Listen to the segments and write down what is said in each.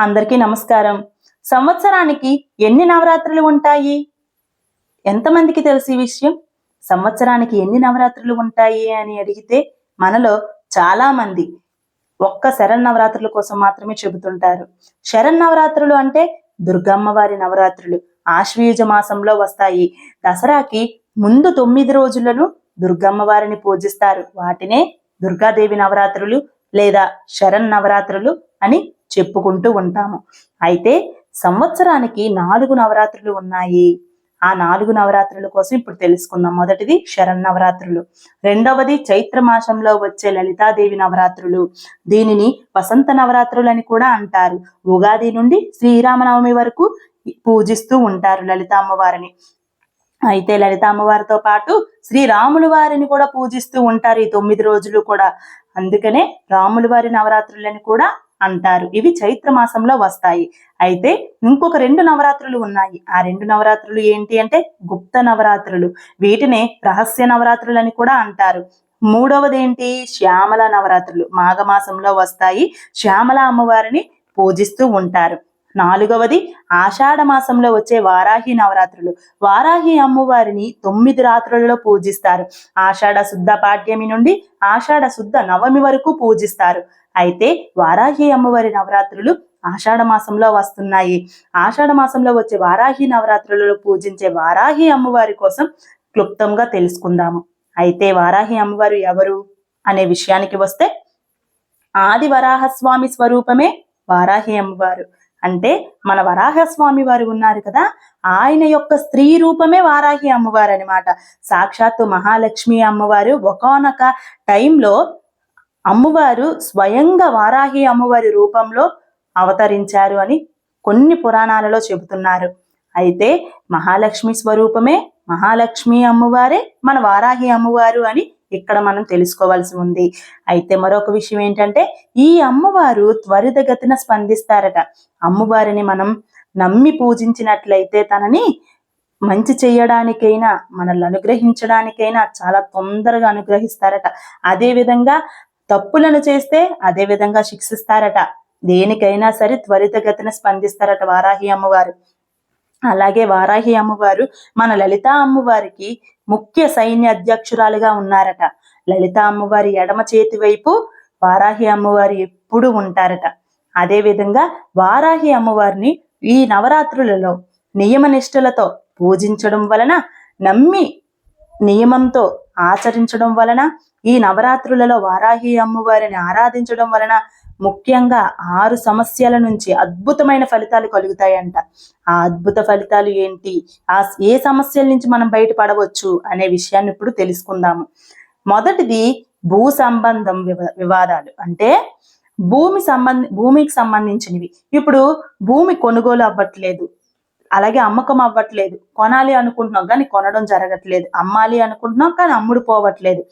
అందరికీ నమస్కారం. సంవత్సరానికి ఎన్ని నవరాత్రులు ఉంటాయి? ఎంతమందికి తెలిసి విషయం? సంవత్సరానికి ఎన్ని నవరాత్రులు ఉంటాయి అని అడిగితే మనలో చాలా మంది ఒక్క శరణ్ నవరాత్రుల కోసం మాత్రమే చెబుతుంటారు. శరణ్ నవరాత్రులు అంటే దుర్గమ్మ వారి నవరాత్రులు ఆశ్వయుజ మాసంలో వస్తాయి. దసరాకి ముందు తొమ్మిది రోజులను దుర్గమ్మ వారిని పూజిస్తారు. వాటినే దుర్గాదేవి నవరాత్రులు లేదా శరణ్ నవరాత్రులు అని చెప్పుకుంటూ ఉంటాము. అయితే సంవత్సరానికి నాలుగు నవరాత్రులు ఉన్నాయి. ఆ నాలుగు నవరాత్రుల కోసం ఇప్పుడు తెలుసుకుందాం. మొదటిది శరణ్ నవరాత్రులు. రెండవది చైత్ర మాసంలో వచ్చే లలితాదేవి నవరాత్రులు. దీనిని వసంత నవరాత్రులు అని కూడా అంటారు. ఉగాది నుండి శ్రీరామనవమి వరకు పూజిస్తూ ఉంటారు లలితామ్మవారిని అయితే లలితామ్మవారితో పాటు శ్రీరాముల వారిని కూడా పూజిస్తూ ఉంటారు ఈ తొమ్మిది రోజులు కూడా. అందుకనే రాముల వారి నవరాత్రులని కూడా అంటారు. ఇవి చైత్ర మాసంలో వస్తాయి. అయితే ఇంకొక రెండు నవరాత్రులు ఉన్నాయి. ఆ రెండు నవరాత్రులు ఏంటి అంటే గుప్త నవరాత్రులు. వీటినే రహస్య నవరాత్రులు అని కూడా అంటారు. మూడవది ఏంటి శ్యామల నవరాత్రులు. మాఘమాసంలో వస్తాయి. శ్యామల అమ్మవారిని పూజిస్తూ ఉంటారు. నాలుగవది ఆషాఢ మాసంలో వచ్చే వారాహి నవరాత్రులు. వారాహి అమ్మవారిని తొమ్మిది రాత్రులలో పూజిస్తారు. ఆషాఢ శుద్ధ పాడ్యమి నుండి ఆషాఢ శుద్ధ నవమి వరకు పూజిస్తారు. అయితే వారాహి అమ్మవారి నవరాత్రులు ఆషాఢ మాసంలో వస్తున్నాయి. ఆషాఢ మాసంలో వచ్చే వారాహి నవరాత్రులలో పూజించే వారాహి అమ్మవారి కోసం క్లుప్తంగా తెలుసుకుందాము. అయితే వారాహి అమ్మవారు ఎవరు అనే విషయానికి వస్తే ఆది వరాహస్వామి స్వరూపమే వారాహి అమ్మవారు. అంటే మన వరాహస్వామి వారు ఉన్నారు కదా ఆయన యొక్క స్త్రీ రూపమే వారాహి అమ్మవారు అనమాట సాక్షాత్తు మహాలక్ష్మి అమ్మవారు ఒకనొక టైంలో అమ్మవారు స్వయంగా వారాహి అమ్మవారి రూపంలో అవతరించారు అని కొన్ని పురాణాలలో చెబుతున్నారు. అయితే మహాలక్ష్మి స్వరూపమే మహాలక్ష్మి అమ్మవారే మన వారాహి అమ్మవారు అని ఇక్కడ మనం తెలుసుకోవాల్సి ఉంది. అయితే మరొక విషయం ఏంటంటే ఈ అమ్మవారు త్వరితగతిన స్పందిస్తారట. అమ్మవారిని మనం నమ్మి పూజించినట్లయితే తనని మంచి చేయడానికైనా మనల్ని అనుగ్రహించడానికైనా చాలా తొందరగా అనుగ్రహిస్తారట. అదే విధంగా తప్పులను చేస్తే అదే విధంగా శిక్షిస్తారట. దేనికైనా సరే త్వరితగతిన స్పందిస్తారట వారాహి అమ్మవారు. అలాగే వారాహి అమ్మవారు మన లలిత అమ్మవారికి ముఖ్య సైన్య అధ్యక్షురాలుగా ఉన్నారట. లలిత అమ్మవారి ఎడమ చేతి వైపు వారాహి అమ్మవారు ఎప్పుడు ఉంటారట. అదే విధంగా వారాహి అమ్మవారిని ఈ నవరాత్రులలో నియమ నిష్ఠలతో పూజించడం వలన నమ్మి నియమంతో ఆచరించడం వలన ఈ నవరాత్రులలో వారాహి అమ్మవారిని ఆరాధించడం వలన ముఖ్యంగా ఆరు సమస్యల నుంచి అద్భుతమైన ఫలితాలు కలుగుతాయంట. ఆ అద్భుత ఫలితాలు ఏంటి? ఆ ఏ సమస్యల నుంచి మనం బయటపడవచ్చు అనే విషయాన్ని ఇప్పుడు తెలుసుకుందాము. మొదటిది భూ సంబంధం వివాదాలు. అంటే భూమి సంబంధి భూమికి సంబంధించినవి. ఇప్పుడు భూమి కొనుగోలు అవ్వట్లేదు. అలాగే అమ్మకం అవ్వట్లేదు. కొనాలి అనుకుంటున్నాం కానీ కొనడం జరగట్లేదు. అమ్మాలి అనుకుంటున్నాం కానీ అమ్ముడు పోవట్లేదు.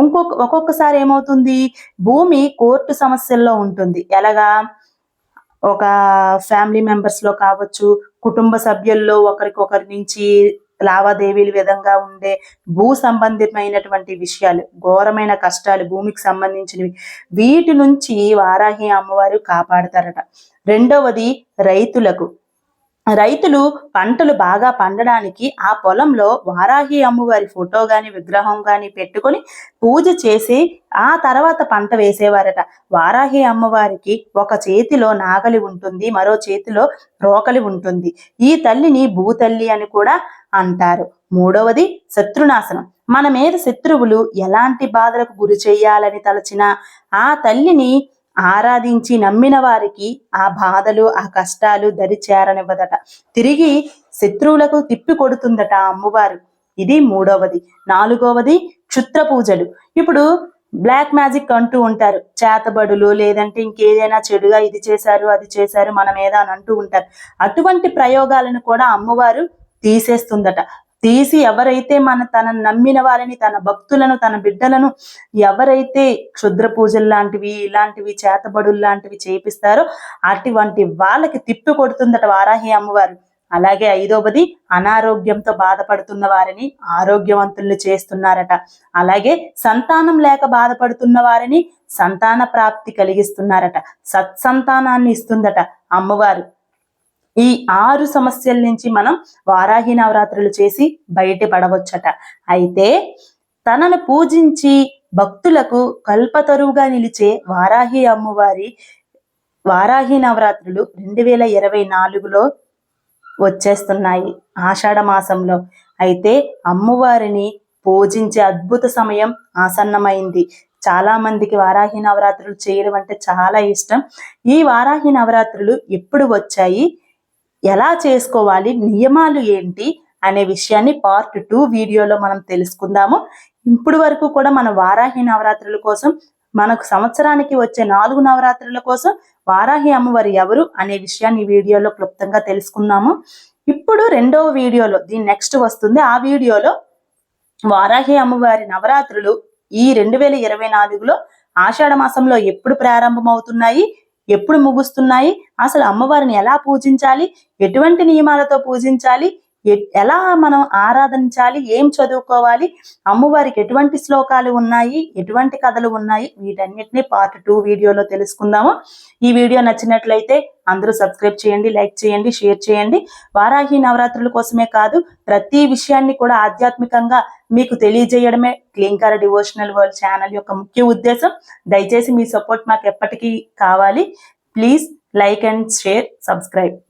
ఇంకొక ఒక్కొక్కసారి ఏమవుతుంది? భూమి కోర్టు సమస్యల్లో ఉంటుంది. ఎలాగా? ఒక ఫ్యామిలీ మెంబర్స్లో కావచ్చు కుటుంబ సభ్యుల్లో ఒకరికొకరి నుంచి లావాదేవీల విధంగా ఉండే భూ సంబంధితమైనటువంటి విషయాలు ఘోరమైన కష్టాలు భూమికి సంబంధించినవి వీటి నుంచి వారాహి అమ్మవారు కాపాడతారట. రెండవది రైతులకు. రైతులు పంటలు బాగా పండడానికి ఆ పొలంలో వారాహి అమ్మవారి ఫోటో కానీ విగ్రహం కానీ పెట్టుకొని పూజ చేసి ఆ తర్వాత పంట వేసేవారట. వారాహి అమ్మవారికి ఒక చేతిలో నాగలి ఉంటుంది మరో చేతిలో రోకలి ఉంటుంది. ఈ తల్లిని భూతల్లి అని కూడా అంటారు. మూడవది శత్రునాశనం. మన మీద శత్రువులు ఎలాంటి బాధలకు గురి చేయాలని తలచిన ఆ తల్లిని ఆరాధించి నమ్మిన వారికి ఆ బాధలు ఆ కష్టాలు దరి చేరనివ్వదట తిరిగి శత్రువులకు తిప్పి కొడుతుందట అమ్మవారు. ఇది మూడవది. నాలుగవది క్షుత్ర పూజలు. ఇప్పుడు బ్లాక్ మ్యాజిక్ అంటూ ఉంటారు. చేతబడులు లేదంటే ఇంకేదైనా చెడుగా ఇది చేశారు అది చేశారు మన మీద అని అంటూ ఉంటారు. అటువంటి ప్రయోగాలను కూడా అమ్మవారు తీసేస్తుందట. తీసి ఎవరైతే మన తన నమ్మిన వారిని తన భక్తులను తన బిడ్డలను ఎవరైతే క్షుద్ర పూజలు లాంటివి ఇలాంటివి చేతబడులు లాంటివి చేపిస్తారో అటువంటి వాళ్ళకి తిప్పి కొడుతుందట వారాహి అమ్మవారు. అలాగే ఐదవది అనారోగ్యంతో బాధపడుతున్న వారిని ఆరోగ్యవంతుల్ని చేస్తున్నారట. అలాగే సంతానం లేక బాధపడుతున్న వారిని సంతాన ప్రాప్తి కలిగిస్తున్నారట. సత్సంతానాన్ని ఇస్తుందట అమ్మవారు. ఈ ఆరు సమస్యల నుంచి మనం వారాహి నవరాత్రులు చేసి బయటపడవచ్చట అయితే తనను పూజించి భక్తులకు కల్పతరువుగా నిలిచే వారాహి అమ్మవారి వారాహి నవరాత్రులు రెండు వేల ఇరవై నాలుగులో వచ్చేస్తున్నాయి ఆషాఢ మాసంలో. అయితే అమ్మవారిని పూజించే అద్భుత సమయం ఆసన్నమైంది. చాలా మందికి వారాహి నవరాత్రులు చేయడం అంటే చాలా ఇష్టం. ఈ వారాహి నవరాత్రులు ఎప్పుడు వచ్చాయి? ఎలా చేసుకోవాలి నియమాలు ఏంటి అనే విషయాన్ని పార్ట్ టూ వీడియోలో మనం తెలుసుకుందాము. ఇప్పుడు వరకు కూడా మన వారాహి నవరాత్రుల కోసం మనకు సంవత్సరానికి వచ్చే నాలుగు నవరాత్రుల కోసం వారాహి అమ్మవారు ఎవరు అనే విషయాన్ని ఈ వీడియోలో క్లుప్తంగా తెలుసుకుందాము. ఇప్పుడు రెండవ వీడియోలో దీని నెక్స్ట్ వస్తుంది. ఆ వీడియోలో వారాహి అమ్మవారి నవరాత్రులు ఈ రెండు వేల ఇరవై నాలుగులో ఆషాఢ మాసంలో ఎప్పుడు ప్రారంభమవుతున్నాయి ఎప్పుడు ముగుస్తున్నాయి? అసలు అమ్మవారిని ఎలా పూజించాలి? ఎటువంటి నియమాలతో పూజించాలి? ఎలా మనం ఆరాధించాలి? ఏం చదువుకోవాలి? అమ్మవారికి ఎటువంటి శ్లోకాలు ఉన్నాయి? ఎటువంటి కథలు ఉన్నాయి? వీటన్నిటిని పార్ట్ టూ వీడియోలో తెలుసుకుందాము. ఈ వీడియో నచ్చినట్లయితే అందరూ సబ్స్క్రైబ్ చేయండి లైక్ చేయండి షేర్ చేయండి. వారాహి నవరాత్రుల కోసమే కాదు ప్రతి విషయాన్ని కూడా ఆధ్యాత్మికంగా మీకు తెలియజేయడమే క్లీంకార డివోషనల్ వరల్డ్ ఛానల్ యొక్క ముఖ్య ఉద్దేశం. దయచేసి మీ సపోర్ట్ మాకు ఎప్పటికీ కావాలి. Please like and share subscribe.